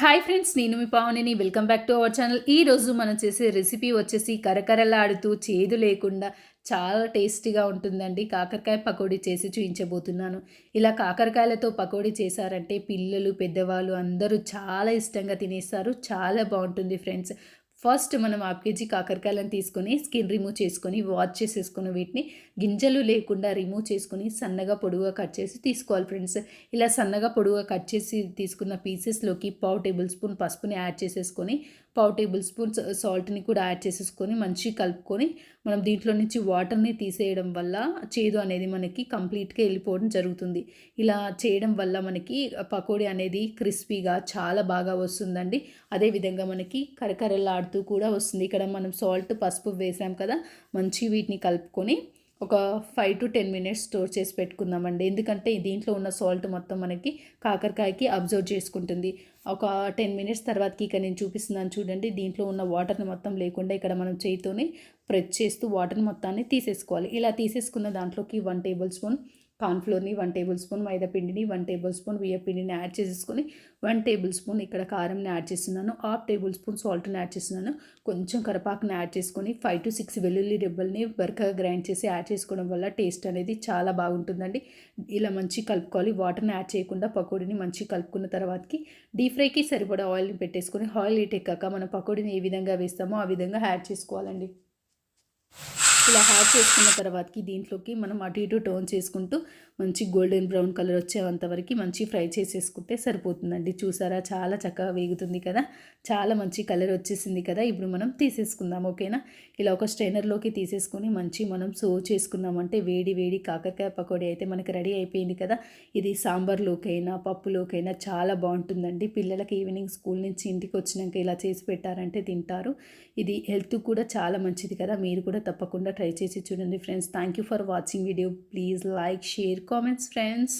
Hi friends నేను మీ పావనిని. Welcome back to our channel ఈ రోజు మనం చేసే రెసిపీ వచ్చేసి కరకరలాడుతూ చేదు లేకుండా చాలా టేస్టీగా ఉంటుందండి. కాకరకాయ పకోడీ చేసి చూపించబోతున్నాను ఇలా కాకరకాయలతో పకోడీ చేశారంటే పిల్లలు పెద్దవాళ్ళు అందరూ చాలా ఇష్టంగా తినేస్తారు. చాలా బాగుంటుంది ఫ్రెండ్స్ ఫస్ట్ మనం హాఫ్ కేజీ కాకరకాయలను తీసుకొని స్కిన్ రిమూవ్ చేసుకొని వాష్ చేసేసుకొని వీటిని గింజలు లేకుండా రిమూవ్ చేసుకొని సన్నగా పొడుగుగా కట్ చేసి తీసుకోవాలి ఫ్రెండ్స్. ఇలా సన్నగా పొడుగుగా కట్ చేసి తీసుకున్న పీసెస్లోకి పావు టేబుల్ స్పూన్ పసుపుని యాడ్ చేసేసుకొని పావు టేబుల్ స్పూన్ సాల్ట్ని కూడా యాడ్ చేసేసుకొని మంచిగా కలుపుకొని మనం దీంట్లో నుంచి వాటర్ని తీసేయడం వల్ల చేదు అనేది మనకి కంప్లీట్గా వెళ్ళిపోవడం జరుగుతుంది. ఇలా చేయడం వల్ల మనకి పకోడీ అనేది క్రిస్పీగా చాలా బాగా వస్తుందండి. అదేవిధంగా మనకి కరకరలాడుతూ కూడా వస్తుంది. ఇక్కడ మనం సాల్ట్ పసుపు వేసాం కదా మంచి వీటిని కలుపుకొని ఒక five to ten minutes store చేసి పెట్టుకుందామండి. ఎందుకంటే దీంట్లో ఉన్న సాల్ట్ మొత్తం మనకి కాకరకాయకి అబ్జర్వ్ చేసుకుంటుంది. ఒక టెన్ మినిట్స్ తర్వాతకి ఇక్కడ నేను చూపిస్తున్నాను చూడండి. దీంట్లో ఉన్న వాటర్ని మొత్తం లేకుండా ఇక్కడ మనం చేయితోనే ప్రెస్ చేస్తూ వాటర్ మొత్తాన్ని తీసేసుకోవాలి. ఇలా తీసేసుకున్న దాంట్లోకి వన్ టేబుల్ స్పూన్ కార్న్ఫ్లోర్ని వన్ టేబుల్ స్పూన్ మైదా పిండిని వన్ టేబుల్ స్పూన్ బియ్య పిండిని యాడ్ చేసేసుకొని వన్ టేబుల్ స్పూన్ ఇక్కడ కారంని యాడ్ చేస్తున్నాను. హాఫ్ టేబుల్ స్పూన్ సాల్ట్ని యాడ్ చేస్తున్నాను. కొంచెం కరపాకుని యాడ్ చేసుకొని ఫైవ్ టు సిక్స్ వెల్లుల్లి రెబ్బల్ని బరకగా గ్రైండ్ చేసి యాడ్ చేసుకోవడం వల్ల టేస్ట్ అనేది చాలా బాగుంటుందండి. ఇలా మంచి కలుపుకోవాలి. వాటర్ని యాడ్ చేయకుండా పకోడీని మంచి కలుపుకున్న తర్వాతకి డీప్ ఫ్రైకి సరిపడా ఆయిల్ని పెట్టేసుకొని ఆయిల్ హీట్ ఎక్కాక మనం పకోడీని ఏ విధంగా వేస్తామో ఆ విధంగా యాడ్ చేసుకోవాలండి. ఇలా యాడ్ చేసుకున్న తర్వాతకి దీంట్లోకి మనం అటు ఇటు టోన్ చేసుకుంటూ మంచి గోల్డెన్ బ్రౌన్ కలర్ వచ్చేంత వరకు మంచి ఫ్రై చేసేసుకుంటే సరిపోతుందండి. చూసారా? చాలా చక్కగా వేగుతుంది కదా? చాలా మంచి కలర్ వచ్చేసింది కదా? ఇప్పుడు మనం తీసేసుకుందాం ఓకేనా? ఇలా ఒక స్ట్రైనర్లోకి తీసేసుకొని మంచి మనం సర్వ్ చేసుకున్నామంటే వేడి వేడి కాకరకాయ పకోడీ అయితే మనకి రెడీ అయిపోయింది కదా? ఇది సాంబార్లోకైనా పప్పులోకైనా చాలా బాగుంటుందండి. పిల్లలకి ఈవినింగ్ స్కూల్ నుంచి ఇంటికి వచ్చినాక ఇలా చేసి పెట్టారంటే తింటారు. ఇది హెల్త్ కూడా చాలా మంచిది కదా? మీరు కూడా తప్పకుండా ట్రై చేసి చూడండి friends thank you for watching video please like share comments friends